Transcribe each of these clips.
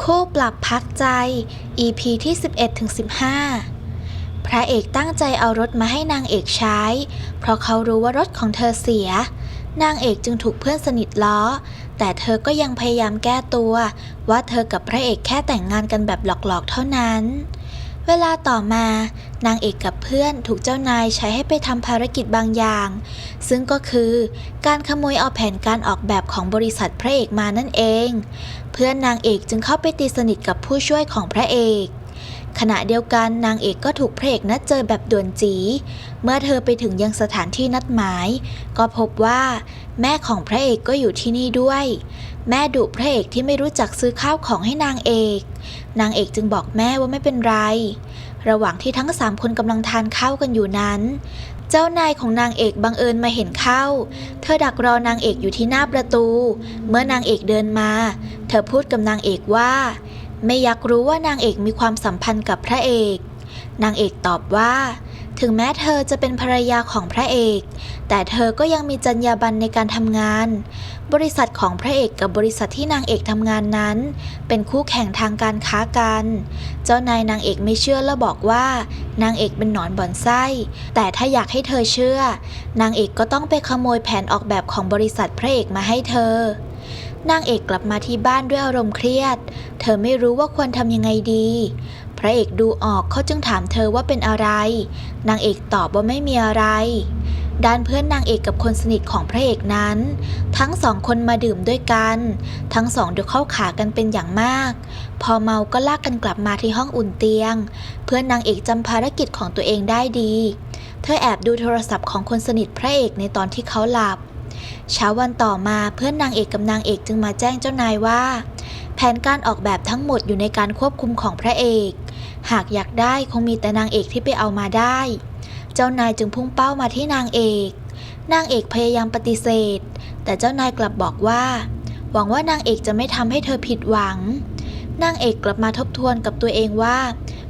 คู่ปรับพักใจ EP ที่ 11ถึง15พระเอกตั้งใจเอารถมาให้นางเอกใช้ เพราะเขารู้ว่ารถของเธอเสีย นางเอกจึงถูกเพื่อนสนิทล้อ แต่เธอก็ยังพยายามแก้ตัว ว่าเธอกับพระเอกแค่แต่งงานกันแบบหลอกๆเท่านั้น เวลาต่อมานางเอกกับเพื่อนถูกเจ้านายใช้ให้ไปทำภารกิจบางอย่าง ซึ่งก็คือการขโมยเอาแผนการออกแบบของบริษัทพระเอกมานั่นเอง เพื่อนนางเอกจึงเข้าไปตีสนิทกับผู้ช่วยของพระเอก ขณะเดียวกันนางเอกก็ถูกพระเอกนัดเจอแบบด่วนจี เมื่อเธอไปถึงยังสถานที่นัดหมาย ก็พบว่า แม่ของพระเอกก็อยู่ที่นี่ด้วย แม่ดุพระเอกที่ไม่รู้จักซื้อข้าวของให้นางเอก นางเอกจึงบอกแม่ว่าไม่เป็นไร ระหว่างที่ทั้งสามคนกำลังทานข้าวกันอยู่นั้น เจ้านายของนางเอกบังเอิญมาเห็นเข้า เธอดักรอนางเอกอยู่ที่หน้าประตู เมื่อนางเอกเดินมา เธอพูดกับนางเอกว่า ไม่อยากรู้ว่านางเอกมีความสัมพันธ์กับพระเอก นางเอกตอบว่า ถึงแม้เธอจะเป็นภรรยาของพระเอก แต่เธอก็ยังมีจรรยาบรรณในการทำงาน บริษัทของพระเอกกับบริษัทที่นางเอกทำงานนั้น เป็นคู่แข่งทางการค้ากัน เจ้านายนางเอกไม่เชื่อและบอกว่า นางเอกเป็นหนอนบ่อนไส้ แต่ถ้าอยากให้เธอเชื่อ นางเอกก็ต้องไปขโมยแผนออกแบบของบริษัทพระเอกมาให้เธอ นางเอกกลับมาที่บ้านด้วยอารมณ์เครียด เธอไม่รู้ว่าควรทำยังไงดี พระเอกดูออกเขาจึงถามเธอว่าเป็นอะไร นางเอกตอบว่าไม่มีอะไร ด้านเพื่อนนางเอกกับคนสนิทของพระเอกนั้น ทั้งสองคนมาดื่มด้วยกัน ทั้งสองดูเข้าขากันเป็นอย่างมาก พอเมาก็ลากกันกลับมาที่ห้องอุ่นเตียง เพื่อนนางเอกจำภารกิจของตัวเองได้ดี เธอแอบดูโทรศัพท์ของคนสนิทพระเอกในตอนที่เขาหลับ เช้าวันต่อมาเพื่อนนางเอกกับนางเอกจึงมาแจ้งเจ้านายว่า แผนการออกแบบทั้งหมดอยู่ในการควบคุมของพระเอก หากอยากได้คงมีแต่นางเอกที่ไปเอามาได้ เจ้านายจึงพุ่งเป้ามาที่นางเอก นางเอกพยายามปฏิเสธ แต่เจ้านายกลับบอกว่า หวังว่านางเอกจะไม่ทำให้เธอผิดหวัง นางเอกกลับมาทบทวนกับตัวเองว่า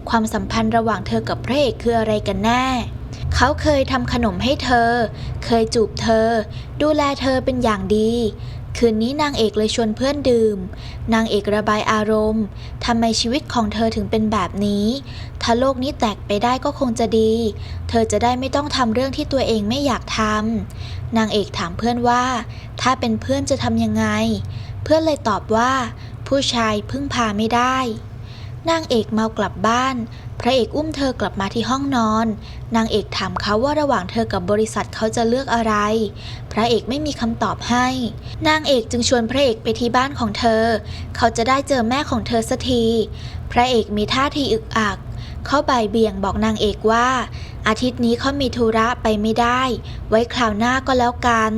ความสัมพันธ์ระหว่างเธอกับพระเอกคืออะไรกันแน่ เขาเคยทำขนมให้เธอ เคยจูบเธอ ดูแลเธอเป็นอย่างดี คืนนี้นางเอกเลยชวนเพื่อนดื่ม นางเอกระบายอารมณ์ทำไมชีวิตของเธอถึงเป็นแบบนี้ ถ้าโลกนี้แตกไปได้ก็คงจะดี เธอจะได้ไม่ต้องทำเรื่องที่ตัวเองไม่อยากทำนางเอกถามเพื่อนว่า ถ้าเป็นเพื่อนจะทำยังไง เพื่อนเลยตอบว่า ผู้ชายพึ่งพาไม่ได้ นางเอกเมากลับบ้าน พระเอกอุ้มเธอกลับมาที่ห้องนอน นางเอกถามเขาว่าระหว่างเธอกับบริษัทเขาจะเลือกอะไร พระเอกไม่มีคำตอบให้ นางเอกจึงชวนพระเอกไปที่บ้านของเธอ เขาจะได้เจอแม่ของเธอสักที พระเอกมีท่าทีอึกอัก เขาบ่ายเบี่ยงบอกนางเอกว่า อาทิตย์นี้เขามีธุระไปไม่ได้ ไว้คราวหน้าก็แล้วกัน